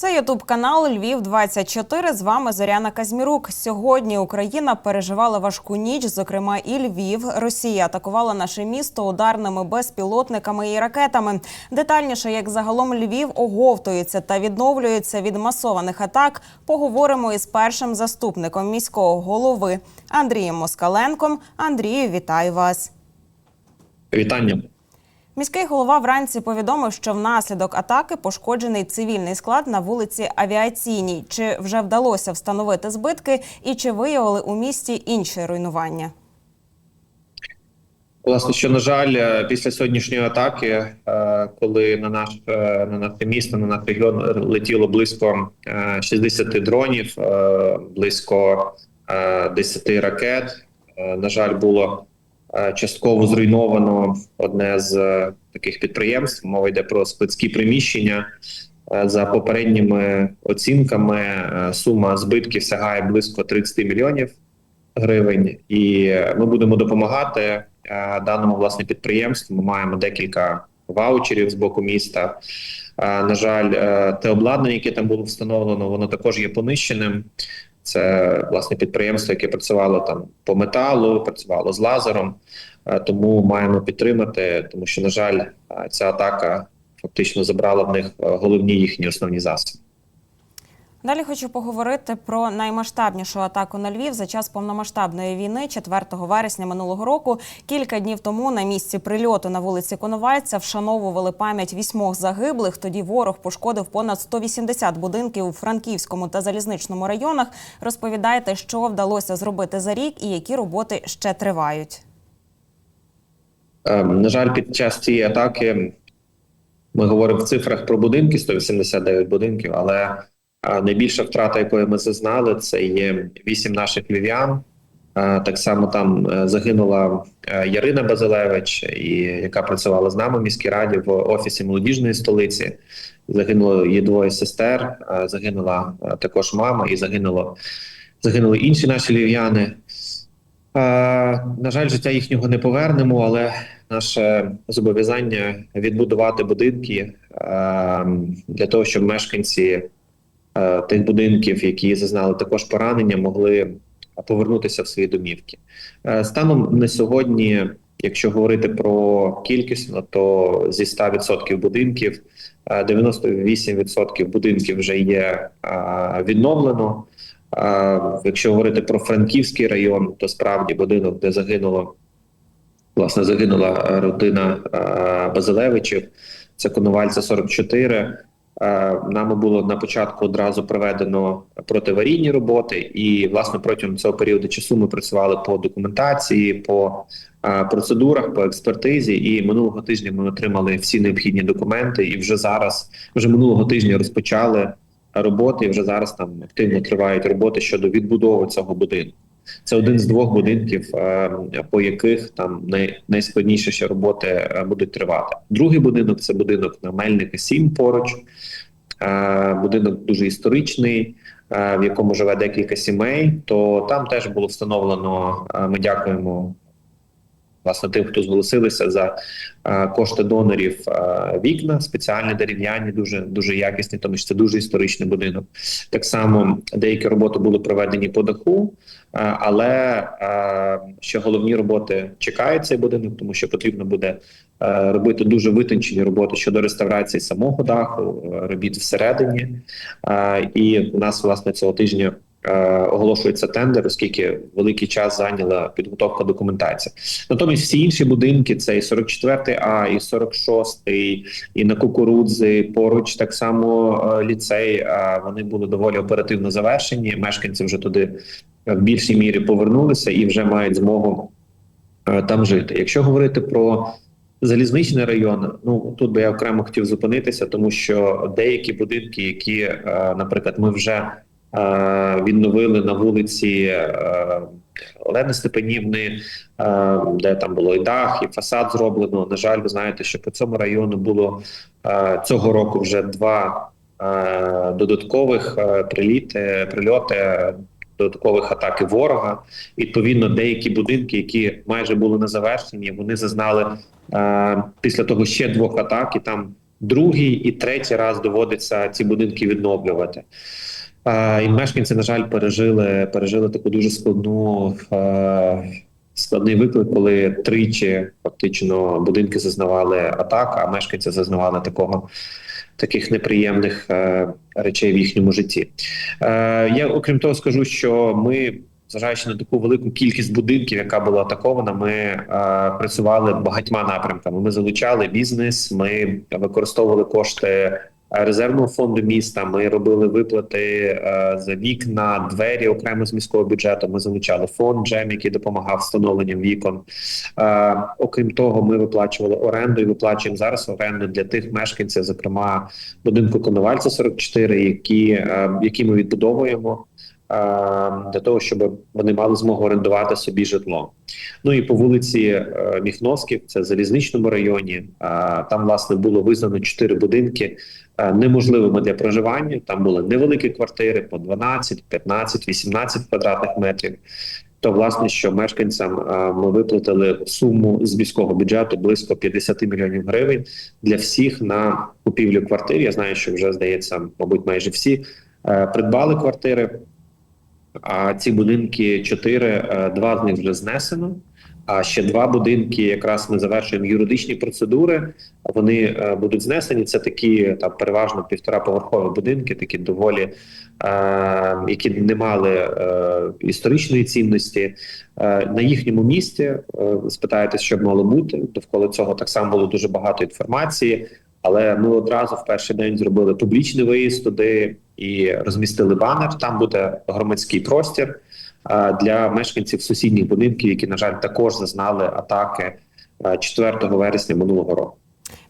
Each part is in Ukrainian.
Це Ютуб канал Львів 24 З вами Зоряна Казмірук. Сьогодні Україна переживала важку ніч. Зокрема, і Львів. Росія атакувала наше місто ударними безпілотниками і ракетами. Детальніше, як загалом Львів оговтується та відновлюється від масованих атак. Поговоримо із першим заступником міського голови Андрієм Москаленком. Андрію, вітаю вас. Вітання. Міський голова вранці повідомив, що внаслідок атаки пошкоджений цивільний склад на вулиці Авіаційній. Чи вже вдалося встановити збитки, і чи виявили у місті інші руйнування? Власне, що на жаль, е, після сьогоднішньої атаки, е, коли на наш е, на наше місто, на наш регіон летіло близько е, 60 дронів, близько е, 10 ракет. На жаль, було частково зруйновано одне з е, таких підприємств. Мова йде про складські приміщення. Е, За попередніми оцінками, е, сума збитків сягає близько 30 мільйонів гривень, і ми будемо допомагати е, даному власне підприємству. Ми маємо декілька ваучерів з боку міста. Е, На жаль, е, те обладнання, яке там було встановлено, воно також є понищеним. Це власне підприємство, яке працювало там по металу, працювало з лазером. Е, Тому маємо підтримати, тому що, на жаль, е, ця атака фактично забрала в них е, головні їхні основні засоби. Далі хочу поговорити про наймасштабнішу атаку на Львів за час повномасштабної війни 4 вересня минулого року. Кілька днів тому на місці прильоту на вулиці Коновальця вшановували пам'ять вісьмох загиблих. Тоді ворог пошкодив понад 180 будинків у Франківському та залізничному районах. Розповідайте, що вдалося зробити за рік і які роботи ще тривають. Е, На жаль, під час цієї атаки ми говоримо в цифрах про будинки 189 будинків, але найбільша втрата, якої ми зазнали, це є вісім наших львів'ян. Так само там е, загинула е, Ярина Базилевич, і яка працювала з нами в міській раді в офісі молодіжної столиці. Загинуло її двоє сестер, загинула е, також мама, і загинуло загинули інші наші львів'яни. На жаль, життя їхнього не повернемо, але наше зобов'язання відбудувати будинки для того, щоб мешканці тих будинків, які зазнали також поранення, могли повернутися в свої домівки. Е, Станом на сьогодні, якщо говорити про кількість, то зі 100% будинків е, 98% будинків вже є е, відновлено. Якщо говорити про Франківський район, то справді будинок, де загинуло власне загинула е, родина е, Базилевичів, це Коновальця 44. Е, Нами було на початку одразу проведено протиаварійні роботи, і власне протягом цього періоду часу ми працювали по документації, по е, процедурах, по експертизі. І минулого тижня ми отримали всі необхідні документи. І вже зараз, вже минулого тижня, розпочали роботи. І вже зараз там активно тривають роботи щодо відбудови цього будинку. Це один з двох будинків, е, по яких там най, найскладніші роботи е, будуть тривати. Другий будинок це будинок на Мельника 7 поруч. Е, Будинок дуже історичний, в якому живе декілька сімей. То там теж було встановлено. Ми дякуємо власне тим, хто зголосилися за е, кошти донорів е, вікна, спеціальні дерев'яні, дуже дуже якісні, тому що це дуже історичний будинок. Так само деякі роботи були проведені по даху, е, але ще головні роботи чекають цей будинок, тому що потрібно буде робити дуже витончені роботи щодо реставрації самого даху, робіт всередині. І у нас власне цього тижня. Е, Оголошується тендер, оскільки великий час зайняла підготовка документації. Натомість всі інші будинки, це і 44 А, і 46, і на кукурудзи поруч так само е, ліцей. е, Вони були доволі оперативно завершені. Мешканці вже туди в більшій мірі повернулися і вже мають змогу там жити. Якщо говорити про залізничний район, ну тут би я окремо хотів зупинитися, тому що деякі будинки, які, наприклад, ми вже відновили на вулиці е, Олени Степанівни, е, де там було і дах, і фасад зроблено. На жаль, ви знаєте, що по цьому району було е, цього року вже два е, додаткових е, приліти, прильоти. Додаткових атаки ворога, відповідно, деякі будинки, які майже були не завершені, вони зазнали е, після того ще двох атак, і там другий і третій раз доводиться ці будинки відновлювати. І мешканці, на жаль, пережили пережили таку дуже складну складний виклик, коли тричі фактично будинки зазнавали атак, а мешканці зазнавали такого таких неприємних е, речей в їхньому житті. Е, Я окрім того скажу, що ми. Зважаючи на таку велику кількість будинків, яка була атакована, ми е, працювали багатьма напрямками. Ми залучали бізнес, ми використовували кошти резервного фонду міста. Ми робили виплати е, за вікна, двері окремо з міського бюджету. Ми залучали фонд Джем, який допомагав встановленням вікон. Е, окрім того, ми виплачували оренду і виплачуємо зараз оренду для тих мешканців, зокрема будинку Коновальця 44, які, е, які ми відбудовуємо. Е, Для того щоб вони мали змогу орендувати собі житло. Ну і по вулиці е, Міхновських, це в залізничному районі. е, Там власне було визнано чотири будинки неможливими для проживання. Там були невеликі квартири по 12, 15, 18 квадратних метрів. То власне, що мешканцям ми виплатили суму з міського бюджету близько 50 мільйонів гривень для всіх на купівлю квартир. Я знаю, що вже здається, мабуть, майже всі придбали квартири. А ці будинки чотири, е, два з них вже знесено. А ще два будинки, якраз ми завершуємо юридичні процедури. Вони е, будуть знесені. Це такі там переважно півтораповерхові будинки, такі доволі, е, які не мали е, історичної цінності. Е, на їхньому місці е, спитаєте, що б мало бути. Довкола цього так само було дуже багато інформації. Але ми одразу в перший день зробили публічний виїзд туди і розмістили банер. Там буде громадський простір е, для мешканців сусідніх будинків, які на жаль також зазнали атаки е, 4 вересня минулого року.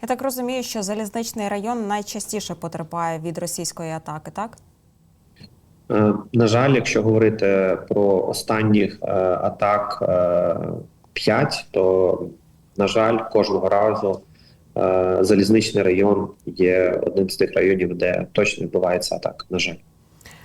Я так розумію, що залізничний район найчастіше потерпає від російської атаки, так? Е, На жаль, якщо говорити про останніх е, атак 5, то на жаль, кожного разу е, залізничний район є одним з тих районів, де точно відбувається атака. На жаль.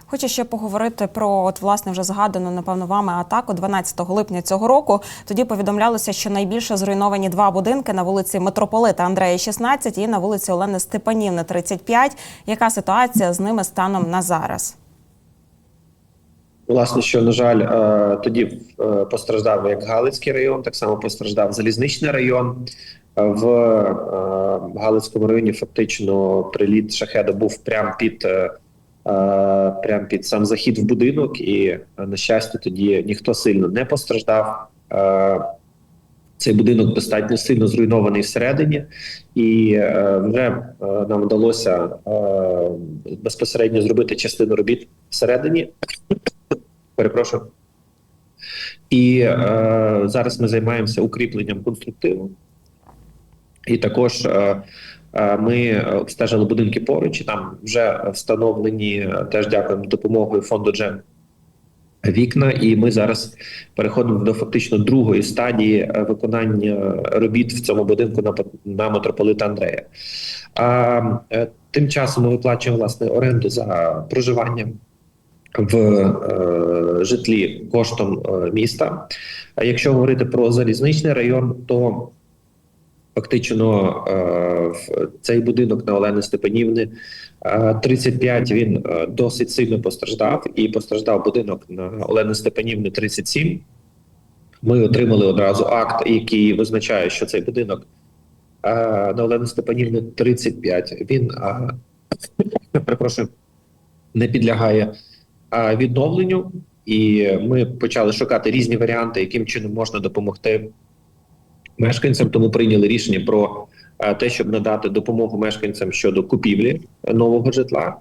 Хочу ще поговорити про от власне вже згадану напевно вами атаку 12 липня цього року. Тоді повідомлялося, що найбільше зруйновані два будинки на вулиці Митрополита Андрея 16 і на вулиці Олени Степанівни 35. Яка ситуація з ними станом на зараз? Власне, що на жаль, е, тоді е, постраждав як Галицький район, так само постраждав залізничний район. В е, Галицькому районі фактично приліт шахеда був прямо під е, е, прямо під сам захід в будинок, і на щастя, тоді ніхто сильно не постраждав. Цей будинок достатньо сильно зруйнований всередині, і вже нам вдалося безпосередньо зробити частину робіт всередині. Перепрошую. І е, зараз ми займаємося укріпленням конструктиву. І також е, е, ми обстежили будинки поруч, і там вже встановлені е, теж дякуємо допомогою фонду Джем вікна. І ми зараз переходимо до фактично другої стадії е, виконання робіт в цьому будинку на, на митрополита Андрея. А е, тим часом ми виплачуємо власне оренду за проживання в е, житлі коштом е, міста. А якщо говорити про залізничний район, то фактично е, цей будинок на Олени Степанівни е, 35 він е, досить сильно постраждав, і постраждав будинок на Олени Степанівни 37. Ми отримали одразу акт, який визначає, що цей будинок е, на Олени Степанівни 35. Він е, перепрошую, не підлягає е, відновленню, і ми почали шукати різні варіанти, яким чином можна допомогти мешканцям. Тому прийняли рішення про е, те, щоб надати допомогу мешканцям щодо купівлі нового житла.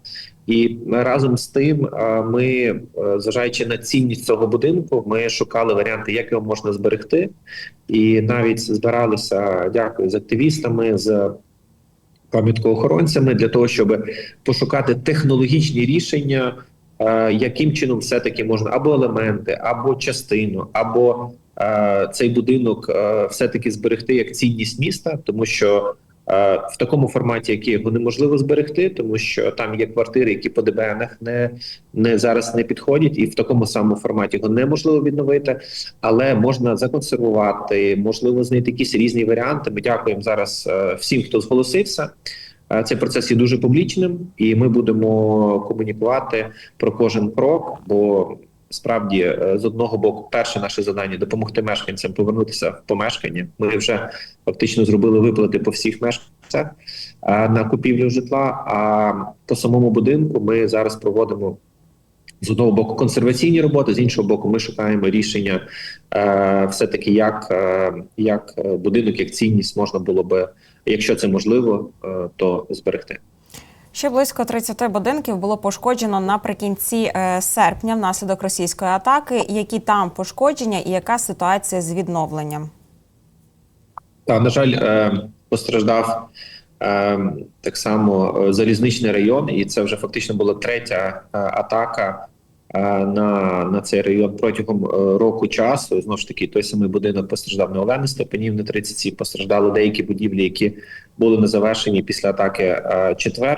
І разом з тим, е, ми, е, зважаючи на цінність цього будинку, ми шукали варіанти, як його можна зберегти, і навіть збиралися, дякую, з активістами з пам'яткоохоронцями для того, щоб пошукати технологічні рішення, яким чином все-таки можна або елементи, або частину, або цей будинок е, все-таки зберегти як цінність міста, тому що е, в такому форматі, який його неможливо зберегти, тому що там є квартири, які по ДБНах не, не зараз не підходять, і в такому самому форматі його неможливо відновити, але можна законсервувати, можливо, знайти якісь різні варіанти. Ми дякуємо зараз е, всім, хто зголосився. Е, Цей процес є дуже публічним, і ми будемо комунікувати про кожен крок. Бо справді е, з одного боку, перше наше завдання допомогти мешканцям повернутися в помешкання. Ми вже фактично зробили виплати по всіх мешканцях е, на купівлю житла. А по самому будинку ми зараз проводимо. З одного боку консерваційні роботи, з іншого боку, ми шукаємо рішення, е, все таки, як, е, як будинок, як цінність можна було би, якщо це можливо, то зберегти. Ще близько 30 будинків було пошкоджено наприкінці е, серпня внаслідок російської атаки. Які там пошкодження і яка ситуація з відновленням? Та на жаль, е, постраждав е, так само залізничний район, і це вже фактично була третя атака на, на цей район протягом е, року часу. Знову ж таки, той самий будинок постраждав на Олени Степанівни 37, постраждали деякі будівлі, які були не завершені після атаки е, 4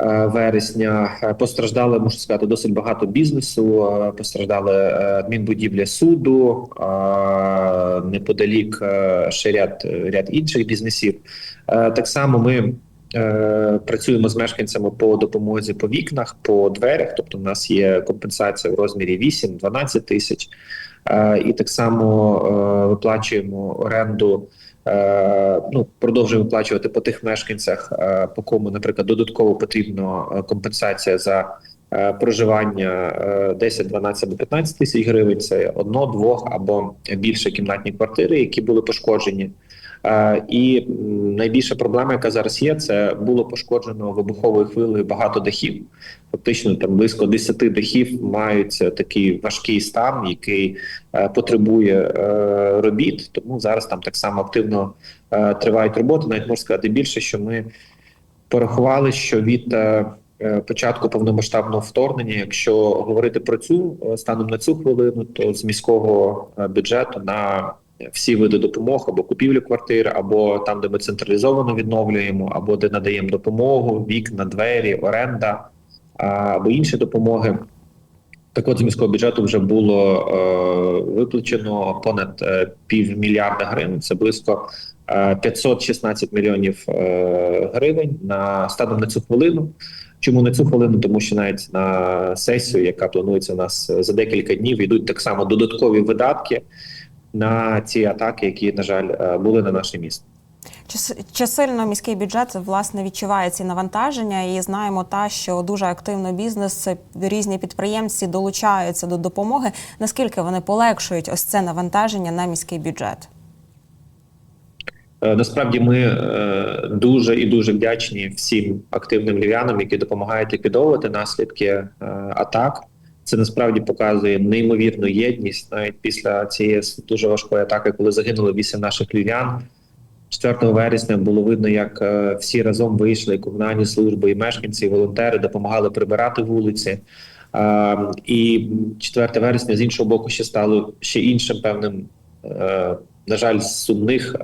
е, вересня. Е, Постраждали, можна сказати, досить багато бізнесу. е, Постраждали е, адмінбудівля суду е, неподалік е, ще ряд, ряд інших бізнесів. Е, Так само ми. Е, Працюємо з мешканцями по допомозі по вікнах, по дверях. Тобто, у нас є компенсація в розмірі 8-12 тисяч, Е, і так само е, виплачуємо оренду ну, продовжуємо виплачувати по тих мешканцях, по кому, наприклад, додатково потрібна компенсація за проживання е, 10, 12 або 15 тисяч гривень. Це одно, двох або більше кімнатні квартири, які були пошкоджені. І найбільша проблема, яка зараз є, це було пошкоджено вибуховою хвилею багато дахів. Фактично, там близько 10 дахів мають такий важкий стан, який е, потребує е, робіт. Тому зараз там так само активно е, тривають роботи. Навіть можна сказати більше, що ми порахували, що від початку повномасштабного вторгнення, якщо говорити про цю станом на цю хвилину, то з міського бюджету на всі види допомог або купівлі квартир, або там, де ми централізовано відновлюємо, або де надаємо допомогу, вікна, двері, оренда або інші допомоги. Так от з міського бюджету вже було е, виплачено понад е, півмільярда гривень. Це близько е, 516 мільйонів е, гривень на станом на цю хвилину. Чому на цю хвилину? Тому що навіть на сесію, яка планується у нас за декілька днів, йдуть так само додаткові видатки на ці атаки, які на жаль е, були на наше місто. Чи, сильно міський бюджет власне відчуває ці навантаження? І знаємо та, що дуже активно бізнес, різні підприємці долучаються до допомоги. Наскільки вони полегшують ось це навантаження на міський бюджет? Е, Насправді ми е, дуже і дуже вдячні всім активним львів'янам, які допомагають ліквідовувати наслідки атак. Це насправді показує неймовірну єдність навіть після цієї дуже важкої атаки, коли загинуло вісім наших львів'ян. 4 вересня було видно, як е, всі разом вийшли комунальні служби, і мешканці, і волонтери допомагали прибирати вулиці. Е, І 4 вересня з іншого боку ще стало ще іншим певним, е, на жаль, сумних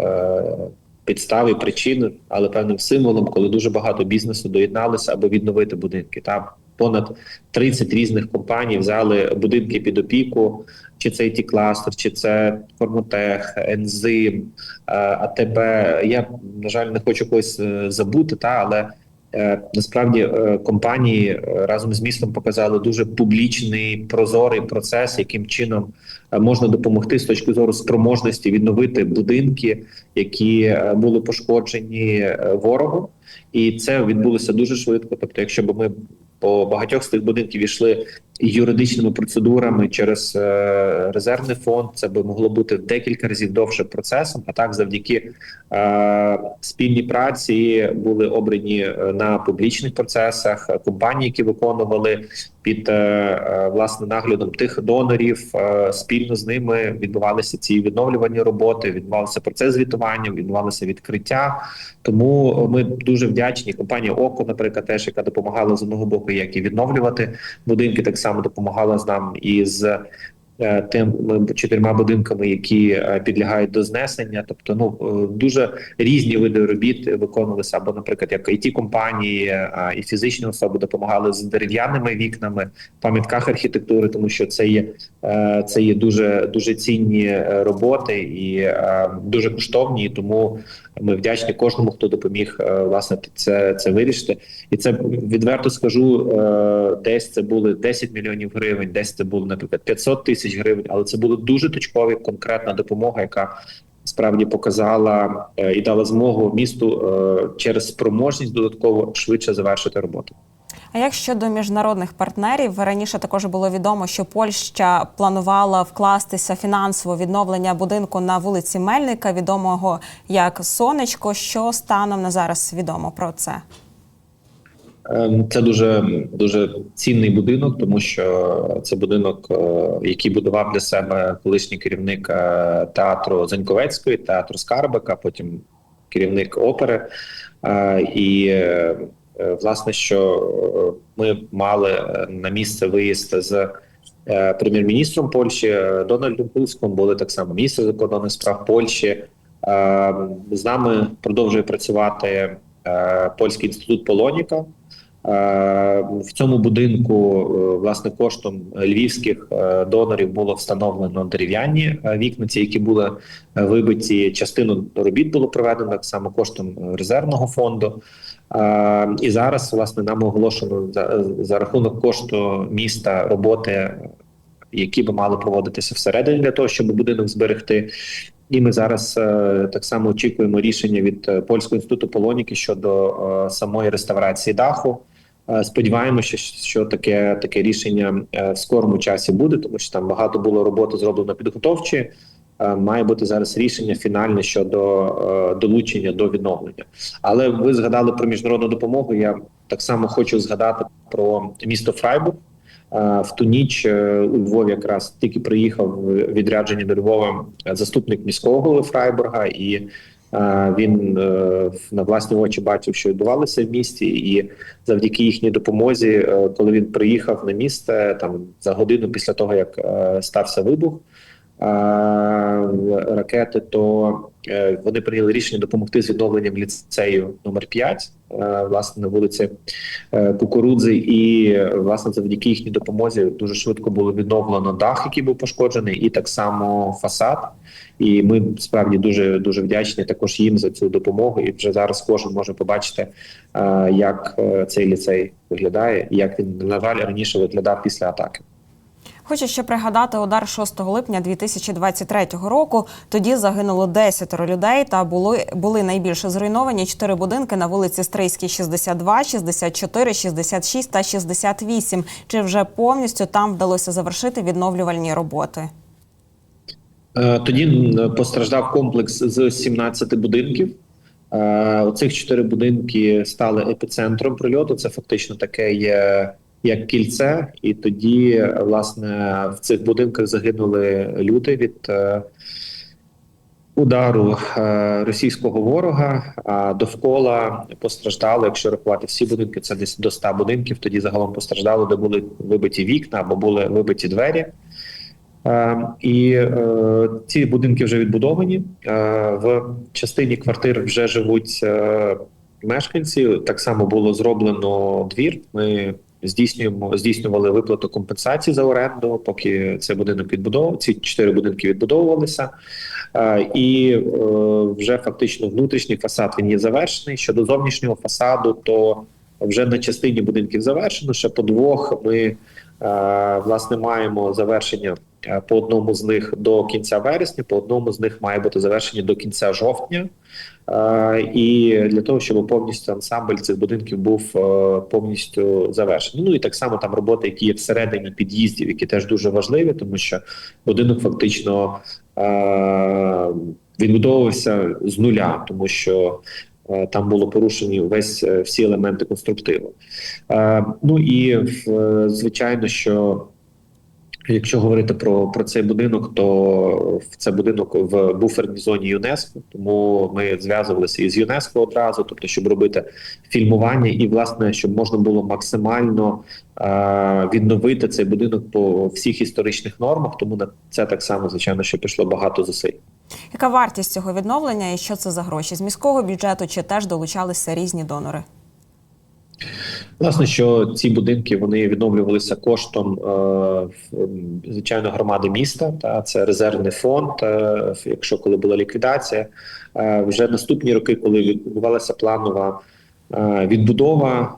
підстав і причин, але певним символом, коли дуже багато бізнесу доєдналися, аби відновити будинки. Там понад 30 різних компаній взяли будинки під опіку, чи це it кластер, чи це Формотех, Ензим, е, АТБ. Я на жаль не хочу когось е, забути, та але е, насправді компанії разом з містом показали дуже публічний прозорий процес, яким чином можна допомогти з точки зору спроможності відновити будинки, які були пошкоджені ворогом, і це відбулося дуже швидко. Тобто, якщо б ми по багатьох з тих будинків йшли юридичними процедурами через е, резервний фонд, це би могло бути в декілька разів довше процесом. А так, завдяки е, спільній праці були обрані е, на публічних процесах компанії, які виконували під е, е, власне наглядом тих донорів. е, Спільно з ними відбувалися ці відновлювані роботи. Відбувався процес звітування, відбувалося відкриття. Тому ми дуже вдячні. Компанія ОКО, наприклад, теж яка допомагала з одного боку, як і відновлювати будинки, так само допомагала з нам і е, тим чотирма будинками, які е, підлягають до знесення. Тобто, ну е, дуже різні види робіт виконувалися, або, наприклад, як it компанії а, і фізичні особи допомагали з дерев'яними вікнами, пам'ятках архітектури, тому що це є це є дуже дуже цінні роботи і дуже коштовні. І тому ми вдячні кожному, хто допоміг власне це, це вирішити. І це відверто скажу, десь це були 10 мільйонів гривень, десь це було, наприклад, 500 тисяч гривень, але це були дуже точкові конкретна допомога, яка справді показала е, і дала змогу місту е, через спроможність додатково швидше завершити роботу. А як щодо міжнародних партнерів, раніше також було відомо, що Польща планувала вкластися фінансово відновлення будинку на вулиці Мельника, відомого як Сонечко. Що станом на зараз відомо про це? Ем, Це дуже дуже цінний будинок, тому що це будинок, е, який будував для себе колишній керівник е, театру Заньковецької, театру Скарбика, потім керівник опери. Е, І власне, що ми мали на місце виїзд з прем'єр-міністром Польщі Дональдом Туском, були так само міністр закордонних справ Польщі. З нами продовжує працювати польський інститут Полоніка. Е, В цьому будинку е, власне коштом львівських е, донорів було встановлено дерев'яні вікна, ці, які були вибиті. Частину робіт було проведено так само коштом резервного фонду. І зараз власне нам оголошено за, за рахунок кошту міста роботи, які би мали проводитися всередині для того, щоб будинок зберегти. І ми зараз так само очікуємо рішення від польського інституту полоніки щодо самої реставрації даху. Е, Сподіваємося, що, таке таке рішення е, в скорому часі буде, тому що там багато було роботи зроблено підготовчі. Е, Має бути зараз рішення фінальне щодо долучення до відновлення. Але ви згадали про міжнародну допомогу. Я так само хочу згадати про місто Фрайбург. В ту ніч у Львові якраз тільки приїхав відрядження до Львова заступник міського голови Фрайбурга, і він е, на власні очі бачив, що відбувалося в місті, і завдяки їхній допомозі, е, коли він приїхав на місце, там за годину після того як е, стався вибух ракети, то вони прийняли рішення допомогти з відновленням ліцею номер 5 е, власне на вулиці Кукурудзи, і власне завдяки їхній допомозі дуже швидко було відновлено дах, який був пошкоджений, і так само фасад. І ми справді дуже дуже вдячні також їм за цю допомогу. І вже зараз кожен може побачити, е, як е, цей ліцей виглядає, і як він на жаль раніше виглядав після атаки. Хочу ще пригадати удар 6 липня 2023 року. Тоді загинуло 10 людей та були, були найбільше зруйновані чотири будинки на вулиці Стрийській 62, 64, 66 та 68. Чи вже повністю там вдалося завершити відновлювальні роботи? Е, Тоді постраждав комплекс з 17 будинків. Е, Оцих чотири будинки стали епіцентром прильоту. Це фактично таке є як кільце, і тоді, е, власне, в цих будинках загинули люди від е, удару е, російського ворога. А довкола постраждали, якщо рахувати всі будинки, це десь до 100 будинків. Тоді загалом постраждало, де були вибиті вікна або були вибиті двері. Е, І е, ці будинки вже відбудовані. Е, В частині квартир вже живуть е, мешканці. Так само було зроблено двір. Ми здійснюємо здійснювали виплату компенсації за оренду, поки цей будинок відбудовував. Ці чотири будинки відбудовувалися. І вже фактично внутрішній фасад він є завершений. Щодо зовнішнього фасаду, то вже на частині будинків завершено. Ще по двох ми власне маємо завершення по одному з них до кінця вересня, по одному з них має бути завершення до кінця жовтня. Е, І для того, щоб повністю ансамбль цих будинків був е, повністю завершений. Ну і так само там роботи, які є всередині під'їздів, які теж дуже важливі, тому що будинок фактично е, відбудовувався з нуля, тому що е, там було порушені весь е, всі елементи конструктиву. Е, Ну і звичайно, що Якщо говорити про, про цей будинок, то це будинок в буферній зоні ЮНЕСКО, тому ми зв'язувалися із ЮНЕСКО одразу, тобто, щоб робити фільмування, і власне, щоб можна було максимально е- відновити цей будинок по всіх історичних нормах. Тому на це так само, звичайно, що пішло багато зусиль. Яка вартість цього відновлення і що це за гроші? З міського бюджету чи теж долучалися різні донори? Власне, що ці будинки вони відновлювалися коштом е, звичайно громади міста. Та це резервний фонд. Е, якщо коли була ліквідація, е, вже наступні роки, коли відбувалася планова відбудова.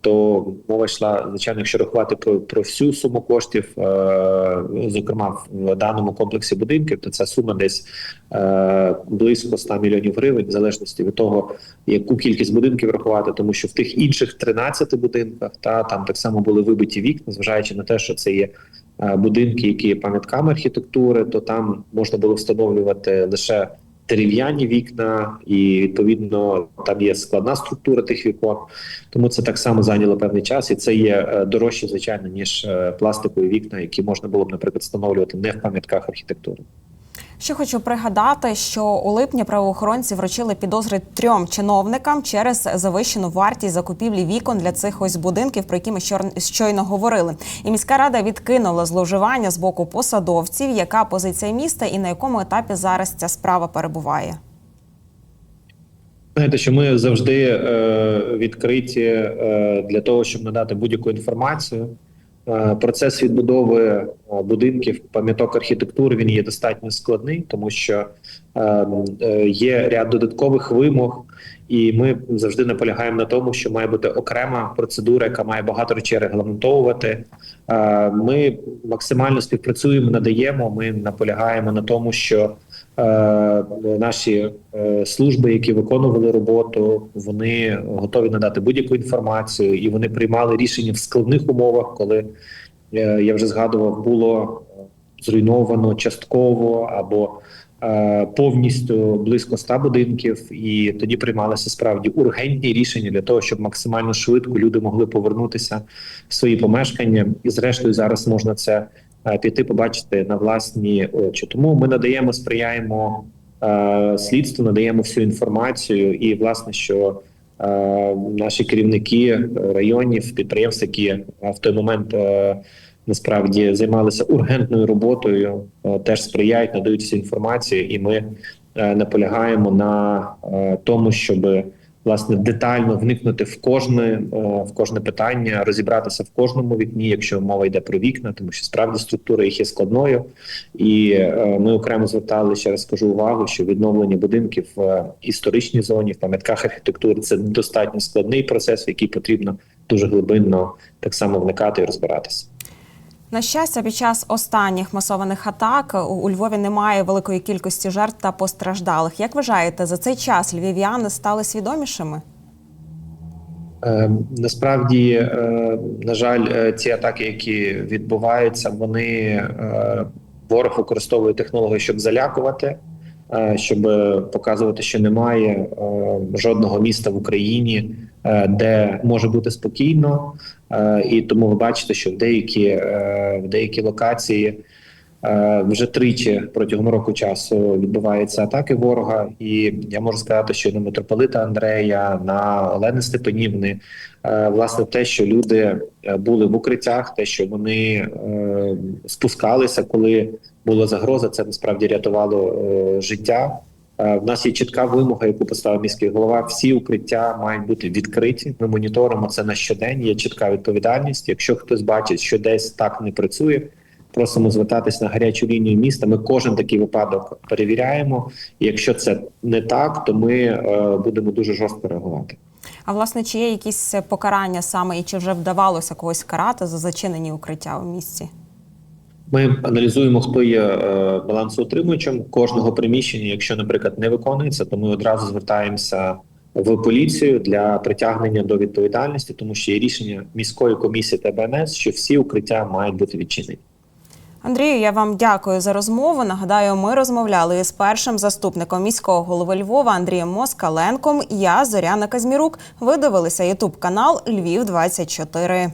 То мова йшла, звичайно, якщо рахувати про, про всю суму коштів, е, зокрема в даному комплексі будинків, то ця сума десь е, близько 100 мільйонів гривень, в залежності від того, яку кількість будинків рахувати, тому що в тих інших 13 будинках та там так само були вибиті вікна, зважаючи на те, що це є е, будинки, які є пам'ятками архітектури, то там можна було встановлювати лише дерев'яні вікна, і відповідно там є складна структура тих вікон. Тому це так само зайняло певний час, і це є е, дорожче, звичайно, ніж е, пластикові вікна, які можна було б, наприклад, встановлювати не в пам'ятках архітектури. Ще хочу пригадати, що у липні правоохоронці вручили підозри трьом чиновникам через завищену вартість закупівлі вікон для цих ось будинків, про які ми щойно говорили. І міська рада відкинула зловживання з боку посадовців. Яка позиція міста і на якому етапі зараз ця справа перебуває? Знаєте, що ми завжди е, відкриті е, для того, щоб надати будь-яку інформацію. Е, процес відбудови е, будинків, пам'яток архітектури він є достатньо складний, тому що е, є ряд додаткових вимог, і ми завжди наполягаємо на тому, що має бути окрема процедура, яка має багато речей регламентовувати. Ми максимально співпрацюємо, надаємо. Ми наполягаємо на тому, що наші е, служби, які виконували роботу, вони готові надати будь-яку інформацію, і вони приймали рішення в складних умовах, коли е, я вже згадував, було е, зруйновано частково або е, повністю близько ста будинків, і тоді приймалися справді ургентні рішення для того, щоб максимально швидко люди могли повернутися в свої помешкання, і зрештою зараз можна це е, піти побачити на власні очі. Тому ми надаємо, сприяємо е, слідству, надаємо всю інформацію, і власне, що е, наші керівники районів, підприємств, які в той момент е, насправді займалися ургентною роботою, е, теж сприяють, надають всю інформацію, і ми е, наполягаємо на е, тому, щоб власне детально вникнути в кожне е, в кожне питання, розібратися в кожному вікні, якщо мова йде про вікна, тому що справді структура їх є складною, і е, ми окремо звертали ще раз скажу увагу, що відновлення будинків в історичній зоні, в пам'ятках архітектури це достатньо складний процес, в який потрібно дуже глибинно так само вникати і розбиратися. На щастя, під час останніх масованих атак у- Львові немає великої кількості жертв та постраждалих. Як вважаєте, за цей час львів'яни стали свідомішими? Е, насправді, е, на жаль, е, ці атаки, які відбуваються, вони е, ворог використовує технології, щоб залякувати, е, щоб показувати, що немає е, жодного міста в Україні, де може бути спокійно. Е, і тому ви бачите, що в деякі, е, в деякі локації. Е, Вже тричі протягом року часу відбуваються атаки ворога, і я можу сказати, що на митрополита Андрея, на Олени Степанівни, е, власне, те, що люди е, були в укриттях, те, що вони е, спускалися, коли була загроза, це насправді рятувало е, життя. Е, В нас є чітка вимога, яку поставив міський голова. Всі укриття мають бути відкриті. Ми моніторимо це на щодень. Є чітка відповідальність. Якщо хтось бачить, що десь так не працює, просимо звертатись на гарячу лінію міста. Ми кожен такий випадок перевіряємо. І якщо це не так, то ми е, будемо дуже жорстко реагувати. А власне, чи є якісь покарання саме і чи вже вдавалося когось карати за зачинені укриття у місті? Ми аналізуємо, хто є е, балансоутримувачем кожного приміщення. Якщо, наприклад, не виконується, то ми одразу звертаємося в поліцію для притягнення до відповідальності, тому що є рішення міської комісії ТБНС, що всі укриття мають бути відчинені. Андрію, я вам дякую за розмову. Нагадаю, ми розмовляли із першим заступником міського голови Львова Андрієм Москаленком. Я Зоряна Казмірук. Ви дивилися Ютуб канал Львів 24